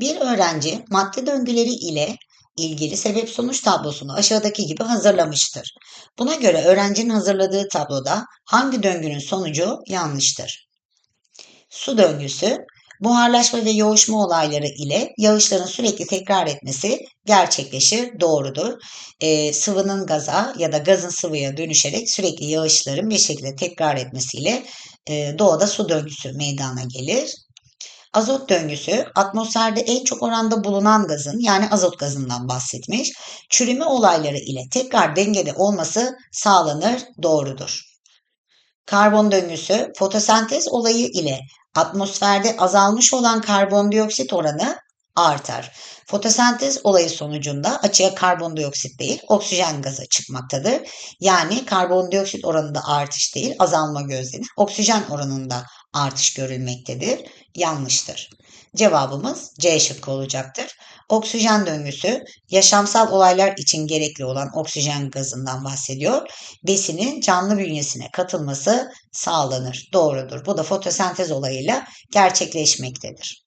Bir öğrenci madde döngüleri ile ilgili sebep sonuç tablosunu aşağıdaki gibi hazırlamıştır. Buna göre öğrencinin hazırladığı tabloda hangi döngünün sonucu yanlıştır? Su döngüsü, buharlaşma ve yoğuşma olayları ile yağışların sürekli tekrar etmesi gerçekleşir, doğrudur. Ee, sıvının gaza ya da gazın sıvıya dönüşerek sürekli yağışların bir şekilde tekrar etmesiyle e, doğada su döngüsü meydana gelir. Azot döngüsü atmosferde en çok oranda bulunan gazın yani azot gazından bahsetmiş. Çürüme olayları ile tekrar dengede olması sağlanır, doğrudur. Karbon döngüsü fotosentez olayı ile atmosferde azalmış olan karbondioksit oranı artar. Fotosentez olayı sonucunda açığa karbondioksit değil, oksijen gazı çıkmaktadır. Yani karbondioksit oranında artış değil, azalma gözlenir. Oksijen oranında artış görülmektedir. Yanlıştır. Cevabımız C şıkkı olacaktır. Oksijen döngüsü yaşamsal olaylar için gerekli olan oksijen gazından bahsediyor. Besinin canlı bünyesine katılması sağlanır. Doğrudur. Bu da fotosentez olayıyla gerçekleşmektedir.